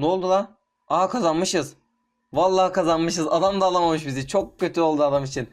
Ne oldu lan? Aa kazanmışız. Vallahi kazanmışız. Adam da alamamış bizi. Çok kötü oldu adam için.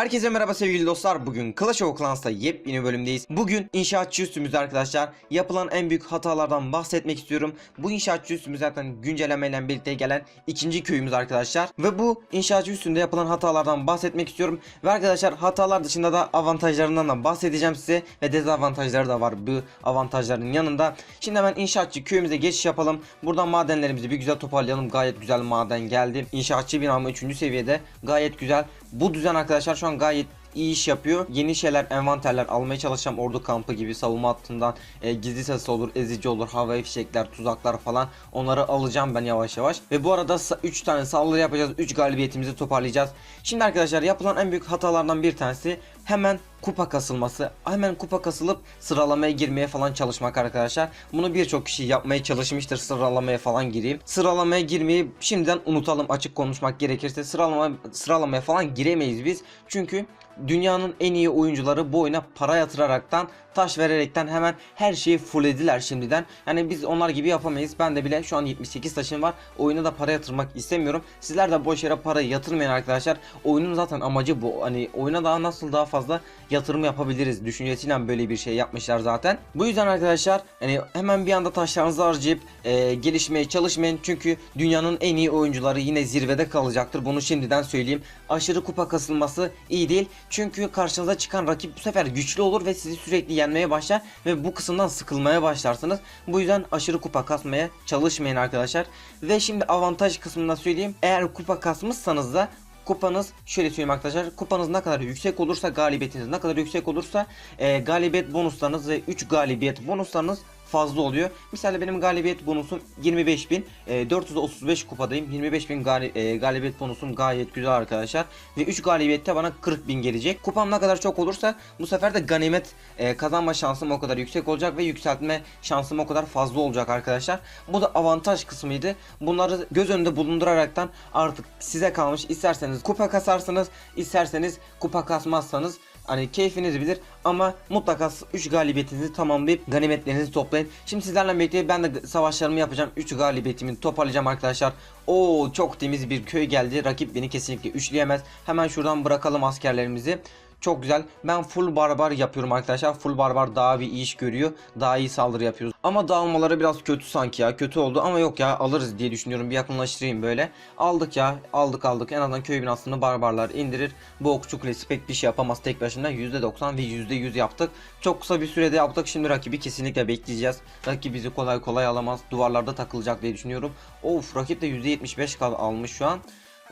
Herkese merhaba sevgili dostlar. Bugün Clash of Clans'ta yepyeni bölümdeyiz. Bugün inşaatçı üstümüzde arkadaşlar. Yapılan en büyük hatalardan bahsetmek istiyorum. Bu inşaatçı üstümüz zaten güncellemeyle birlikte gelen ikinci köyümüz arkadaşlar. Ve bu inşaatçı üstünde yapılan hatalardan bahsetmek istiyorum. Ve arkadaşlar hatalar dışında da avantajlarından da bahsedeceğim size. Ve dezavantajları da var bu avantajların yanında. Şimdi hemen inşaatçı köyümüze geçiş yapalım. Buradan madenlerimizi bir güzel toparlayalım. Gayet güzel maden geldi. İnşaatçı binamı 3. seviyede. Gayet güzel. Bu düzen arkadaşlar şu an gayet iyi iş yapıyor. Yeni şeyler, envanterler almaya çalışacağım. Ordu kampı gibi savunma hattından e, gizli ses olur, ezici olur, havai fişekler, tuzaklar falan. Onları alacağım ben yavaş yavaş. Ve bu arada 3 tane saldırı yapacağız. 3 galibiyetimizi toparlayacağız. Şimdi arkadaşlar yapılan en büyük hatalardan bir tanesi hemen kupa kasılması. Hemen kupa kasılıp sıralamaya girmeye falan çalışmak arkadaşlar. Bunu birçok kişi yapmaya çalışmıştır. Sıralamaya falan gireyim. Sıralamaya girmeyi şimdiden unutalım açık konuşmak gerekirse. Sıralama sıralamaya falan giremeyiz biz. Çünkü dünyanın en iyi oyuncuları bu oyuna para yatıraraktan taş vererekten hemen her şeyi fulllediler şimdiden. Yani biz onlar gibi yapamayız. Ben de bile şu an 78 taşım var. Oyuna da para yatırmak istemiyorum. Sizler de boş yere para yatırmayın arkadaşlar. Oyunun zaten amacı bu. Hani oyuna daha nasıl daha fazla yatırım yapabiliriz düşüncesiyle böyle bir şey yapmışlar zaten. Bu yüzden arkadaşlar hani hemen bir anda taşlarınızı harcayıp e, gelişmeye çalışmayın. Çünkü dünyanın en iyi oyuncuları yine zirvede kalacaktır. Bunu şimdiden söyleyeyim. Aşırı kupa kasılması iyi değil. Çünkü karşınıza çıkan rakip bu sefer güçlü olur ve sizi sürekli yenmeye başlar ve bu kısımdan sıkılmaya başlarsınız. Bu yüzden aşırı kupa kasmaya çalışmayın arkadaşlar. Ve şimdi avantaj kısmında söyleyeyim. Eğer kupa kasmışsanız da kupanız şöyle söyleyeyim arkadaşlar kupanız ne kadar yüksek olursa galibiyetiniz ne kadar yüksek olursa e, galibiyet bonuslarınız ve 3 galibiyet bonuslarınız fazla oluyor. Mesela benim galibiyet bonusum 25.000 e, 435 kupadayım 25.000 gali, e, galibiyet bonusum gayet güzel arkadaşlar ve 3 galibiyette bana 40.000 gelecek. Kupam ne kadar çok olursa bu sefer de ganimet e, kazanma şansım o kadar yüksek olacak ve yükseltme şansım o kadar fazla olacak arkadaşlar. Bu da avantaj kısmıydı. Bunları göz önünde bulunduraraktan artık size kalmış. İsterseniz kupa kasarsınız, isterseniz kupa kasmazsanız Hani keyfiniz bilir ama mutlaka 3 galibiyetinizi tamamlayıp ganimetlerinizi toplayın. Şimdi sizlerle birlikte ben de savaşlarımı yapacağım. 3 galibiyetimi toparlayacağım arkadaşlar. Oo çok temiz bir köy geldi. Rakip beni kesinlikle üçleyemez. Hemen şuradan bırakalım askerlerimizi. Çok güzel. Ben full barbar yapıyorum arkadaşlar. Full barbar daha bir iyi iş görüyor. Daha iyi saldırı yapıyoruz. Ama dağılmaları biraz kötü sanki ya. Kötü oldu ama yok ya alırız diye düşünüyorum. Bir yakınlaştırayım böyle. Aldık ya. Aldık aldık. En azından köy binasını barbarlar indirir. Bu okçu kulesi pek bir şey yapamaz tek başına. %90 ve %100 yaptık. Çok kısa bir sürede yaptık. Şimdi rakibi kesinlikle bekleyeceğiz. Rakip bizi kolay kolay alamaz. Duvarlarda takılacak diye düşünüyorum. Of rakip de %75 kal almış şu an.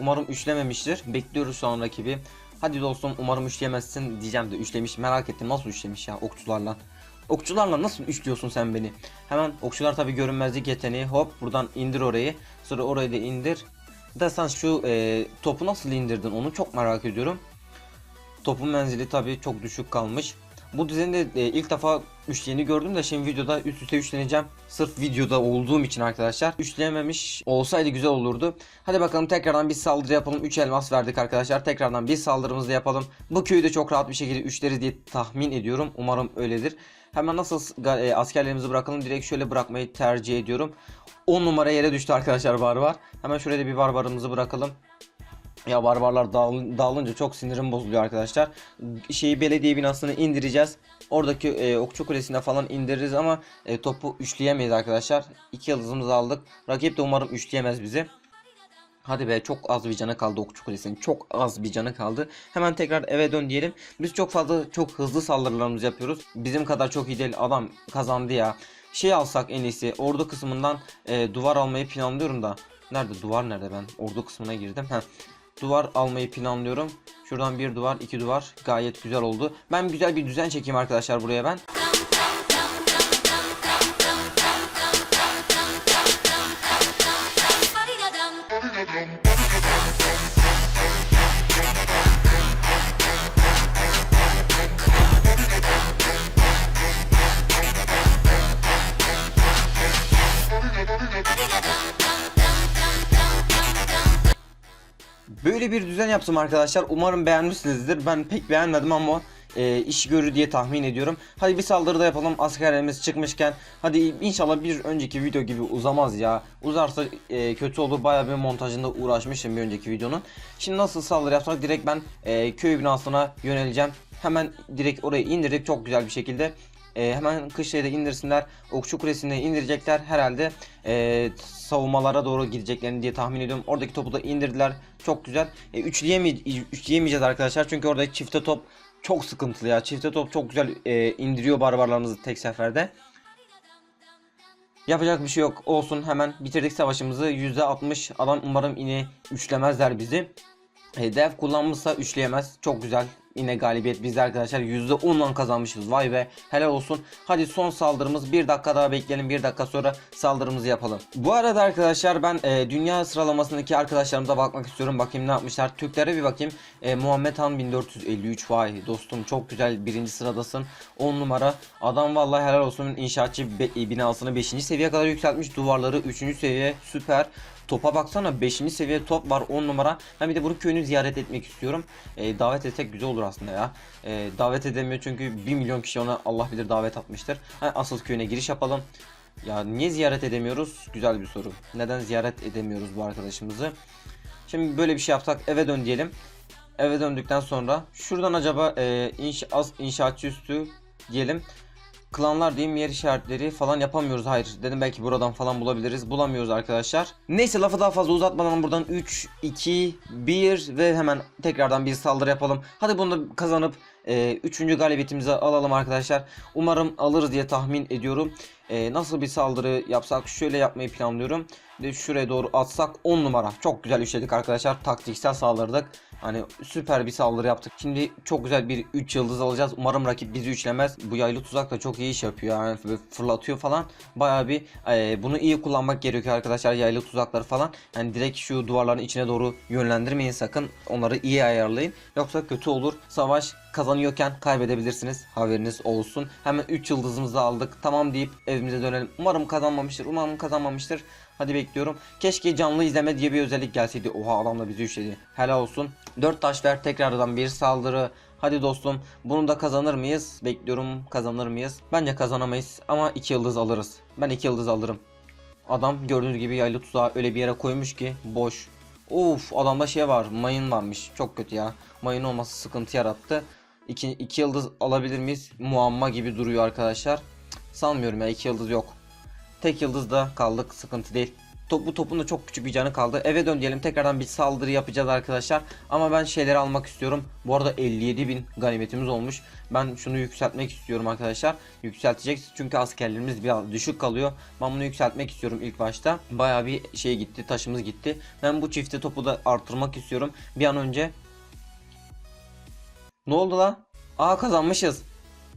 Umarım üçlememiştir. Bekliyoruz şu an rakibi. Hadi dostum umarım üçleyemezsin diyeceğim de üçlemiş merak ettim nasıl üçlemiş ya okçularla. Okçularla nasıl üçlüyorsun sen beni? Hemen okçular tabi görünmezlik yeteneği hop buradan indir orayı. Sonra orayı da indir. Da sen şu e, topu nasıl indirdin onu çok merak ediyorum. Topun menzili tabi çok düşük kalmış. Bu düzende e, ilk defa üçleyeni gördüm de şimdi videoda üst üste üçleneceğim. Sırf videoda olduğum için arkadaşlar. Üçleyememiş olsaydı güzel olurdu. Hadi bakalım tekrardan bir saldırı yapalım. 3 elmas verdik arkadaşlar. Tekrardan bir saldırımızı yapalım. Bu köyü de çok rahat bir şekilde üçleri diye tahmin ediyorum. Umarım öyledir. Hemen nasıl e, askerlerimizi bırakalım. Direkt şöyle bırakmayı tercih ediyorum. 10 numara yere düştü arkadaşlar barbar. Hemen şuraya da bir barbarımızı bırakalım. Ya barbarlar dağıl dağılınca çok sinirim bozuluyor arkadaşlar. Şeyi belediye binasını indireceğiz. Oradaki e, okçu kulesine falan indiririz ama e, topu üçleyemeyiz arkadaşlar. İki yıldızımızı aldık. Rakip de umarım üçleyemez bizi. Hadi be çok az bir canı kaldı okçu kulesinin. Çok az bir canı kaldı. Hemen tekrar eve dön diyelim. Biz çok fazla çok hızlı saldırılarımızı yapıyoruz. Bizim kadar çok iyi değil. Adam kazandı ya. Şey alsak en iyisi. Ordu kısmından e, duvar almayı planlıyorum da. Nerede duvar nerede ben? Ordu kısmına girdim. Heh. Duvar almayı planlıyorum. Şuradan bir duvar, iki duvar. Gayet güzel oldu. Ben güzel bir düzen çekeyim arkadaşlar buraya ben. Böyle bir düzen yaptım arkadaşlar. Umarım beğenmişsinizdir. Ben pek beğenmedim ama e, iş görür diye tahmin ediyorum. Hadi bir saldırı da yapalım askerlerimiz çıkmışken. Hadi inşallah bir önceki video gibi uzamaz ya. Uzarsa e, kötü olur. Bayağı bir montajında uğraşmışım bir önceki videonun. Şimdi nasıl saldırı yapsak direkt ben e, köy binasına yöneleceğim. Hemen direkt oraya indirdik çok güzel bir şekilde. E, hemen kışlayı da indirsinler. Okçu kulesini indirecekler herhalde. E, savunmalara doğru gideceklerini diye tahmin ediyorum. Oradaki topu da indirdiler. Çok güzel. E, üçleyemey üçleyemeyeceğiz arkadaşlar. Çünkü orada çifte top çok sıkıntılı ya. Çifte top çok güzel e, indiriyor barbarlarımızı tek seferde. Yapacak bir şey yok. Olsun hemen bitirdik savaşımızı. %60 adam umarım yine üçlemezler bizi. E, dev kullanmışsa üçleyemez. Çok güzel. Yine galibiyet bizde arkadaşlar. %10'la kazanmışız. Vay be. Helal olsun. Hadi son saldırımız. Bir dakika daha bekleyelim. Bir dakika sonra saldırımızı yapalım. Bu arada arkadaşlar ben e, dünya sıralamasındaki arkadaşlarımıza bakmak istiyorum. Bakayım ne yapmışlar. Türklere bir bakayım. E, Muhammed Han 1453. Vay dostum çok güzel. Birinci sıradasın. 10 numara. Adam vallahi helal olsun. İnşaatçı be- binasını 5. seviyeye kadar yükseltmiş. Duvarları 3. seviye. Süper. Topa baksana 5. seviye top var 10 numara. Ben bir de bunun köyünü ziyaret etmek istiyorum. Ee, davet etsek güzel olur aslında ya. Ee, davet edemiyor çünkü 1 milyon kişi ona Allah bilir davet atmıştır. Ha, asıl köyüne giriş yapalım. Ya niye ziyaret edemiyoruz? Güzel bir soru. Neden ziyaret edemiyoruz bu arkadaşımızı? Şimdi böyle bir şey yapsak eve dön diyelim. Eve döndükten sonra şuradan acaba e, inşa az inşaatçı üstü diyelim. Klanlar diyeyim yer işaretleri falan yapamıyoruz. Hayır dedim belki buradan falan bulabiliriz. Bulamıyoruz arkadaşlar. Neyse lafı daha fazla uzatmadan buradan 3, 2, 1 ve hemen tekrardan bir saldırı yapalım. Hadi bunu da kazanıp 3. galibiyetimizi alalım arkadaşlar. Umarım alırız diye tahmin ediyorum. E, nasıl bir saldırı yapsak şöyle yapmayı planlıyorum. Şuraya doğru atsak 10 numara. Çok güzel işledik arkadaşlar. Taktiksel saldırdık. Hani süper bir saldırı yaptık. Şimdi çok güzel bir 3 yıldız alacağız. Umarım rakip bizi üçlemez. Bu yaylı tuzak da çok iyi iş yapıyor. Yani fırlatıyor falan. Bayağı bir e, bunu iyi kullanmak gerekiyor arkadaşlar. Yaylı tuzakları falan. Yani direkt şu duvarların içine doğru yönlendirmeyin sakın. Onları iyi ayarlayın. Yoksa kötü olur. Savaş kazanıyorken kaybedebilirsiniz. Haberiniz olsun. Hemen 3 yıldızımızı aldık. Tamam deyip evimize dönelim. Umarım kazanmamıştır. Umarım kazanmamıştır. Hadi bekliyorum. Keşke canlı izleme diye bir özellik gelseydi. Oha adam da bizi üçledi. Helal olsun. 4 taş ver tekrardan bir saldırı. Hadi dostum bunu da kazanır mıyız? Bekliyorum kazanır mıyız? Bence kazanamayız ama 2 yıldız alırız. Ben 2 yıldız alırım. Adam gördüğünüz gibi yaylı tuzağı öyle bir yere koymuş ki boş. Of adamda şey var mayın varmış. Çok kötü ya. Mayın olması sıkıntı yarattı. 2 2 yıldız alabilir miyiz? Muamma gibi duruyor arkadaşlar. Sanmıyorum ya 2 yıldız yok. Tek yıldızda kaldık sıkıntı değil. Top, bu topun da çok küçük bir canı kaldı. Eve dön diyelim tekrardan bir saldırı yapacağız arkadaşlar. Ama ben şeyleri almak istiyorum. Bu arada 57 bin ganimetimiz olmuş. Ben şunu yükseltmek istiyorum arkadaşlar. Yükseltecek çünkü askerlerimiz biraz düşük kalıyor. Ben bunu yükseltmek istiyorum ilk başta. Baya bir şey gitti taşımız gitti. Ben bu çifte topu da arttırmak istiyorum. Bir an önce. Ne oldu lan? Aa kazanmışız.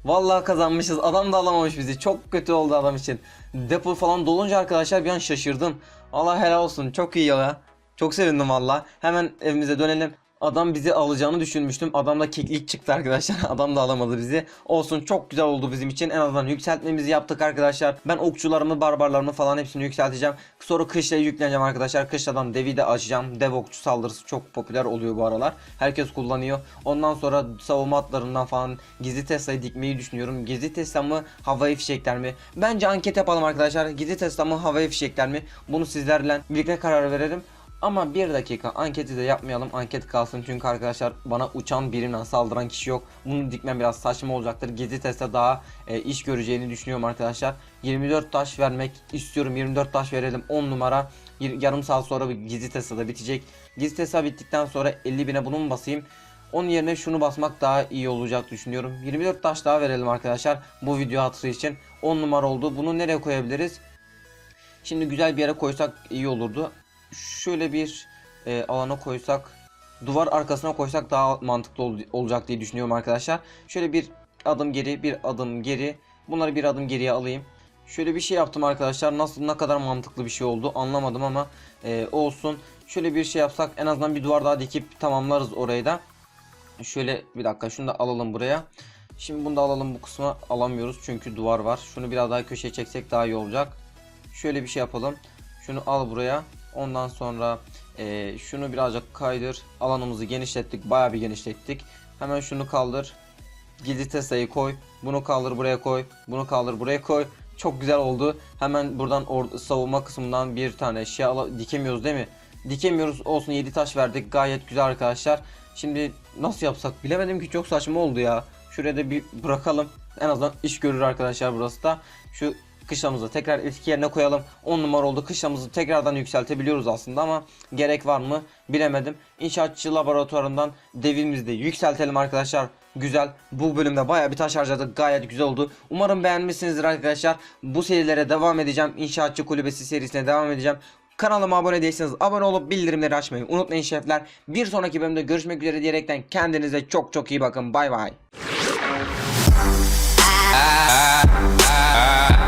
Vallahi kazanmışız. Adam da alamamış bizi. Çok kötü oldu adam için. Depo falan dolunca arkadaşlar bir an şaşırdım. Allah helal olsun. Çok iyi ya. Çok sevindim valla. Hemen evimize dönelim. Adam bizi alacağını düşünmüştüm. Adam da keklik çıktı arkadaşlar. Adam da alamadı bizi. Olsun çok güzel oldu bizim için. En azından yükseltmemizi yaptık arkadaşlar. Ben okçularımı, barbarlarımı falan hepsini yükselteceğim. Sonra kışlaya yükleneceğim arkadaşlar. Kışladan devi de açacağım. Dev okçu saldırısı çok popüler oluyor bu aralar. Herkes kullanıyor. Ondan sonra savunma hatlarından falan gizli Tesla'yı dikmeyi düşünüyorum. Gizli Tesla mı havai fişekler mi? Bence anket yapalım arkadaşlar. Gizli Tesla mı havai fişekler mi? Bunu sizlerle birlikte karar verelim. Ama bir dakika anketi de yapmayalım. Anket kalsın çünkü arkadaşlar bana uçan birinden saldıran kişi yok. Bunu dikmem biraz saçma olacaktır. Gizli teste daha e, iş göreceğini düşünüyorum arkadaşlar. 24 taş vermek istiyorum. 24 taş verelim. 10 numara. Yar- Yarım saat sonra bir gizli teste de bitecek. Gizli teste bittikten sonra 50 bine bunu mu basayım? Onun yerine şunu basmak daha iyi olacak düşünüyorum. 24 taş daha verelim arkadaşlar. Bu video hatırı için 10 numara oldu. Bunu nereye koyabiliriz? Şimdi güzel bir yere koysak iyi olurdu. Şöyle bir e, alana koysak, duvar arkasına koysak daha mantıklı ol- olacak diye düşünüyorum arkadaşlar. Şöyle bir adım geri, bir adım geri. Bunları bir adım geriye alayım. Şöyle bir şey yaptım arkadaşlar. Nasıl ne kadar mantıklı bir şey oldu anlamadım ama e, olsun. Şöyle bir şey yapsak en azından bir duvar daha dikip tamamlarız orayı da. Şöyle bir dakika şunu da alalım buraya. Şimdi bunu da alalım bu kısma alamıyoruz çünkü duvar var. Şunu biraz daha köşeye çeksek daha iyi olacak. Şöyle bir şey yapalım. Şunu al buraya. Ondan sonra Ee, şunu birazcık kaydır. Alanımızı genişlettik. Bayağı bir genişlettik. Hemen şunu kaldır. Gizli koy. Bunu kaldır buraya koy. Bunu kaldır buraya koy. Çok güzel oldu. Hemen buradan savunma kısmından bir tane şey dikemiyoruz değil mi? Dikemiyoruz. Olsun 7 taş verdik. Gayet güzel arkadaşlar. Şimdi nasıl yapsak bilemedim ki çok saçma oldu ya. Şuraya da bir bırakalım. En azından iş görür arkadaşlar burası da. Şu kışlamızı tekrar eski yerine koyalım. 10 numara oldu. Kışlamızı tekrardan yükseltebiliyoruz aslında ama gerek var mı bilemedim. İnşaatçı laboratuvarından devimizi de yükseltelim arkadaşlar. Güzel. Bu bölümde baya bir taş harcadık. Gayet güzel oldu. Umarım beğenmişsinizdir arkadaşlar. Bu serilere devam edeceğim. İnşaatçı kulübesi serisine devam edeceğim. Kanalıma abone değilseniz abone olup bildirimleri açmayı unutmayın şefler. Bir sonraki bölümde görüşmek üzere diyerekten kendinize çok çok iyi bakın. Bay bay. ah, ah, ah.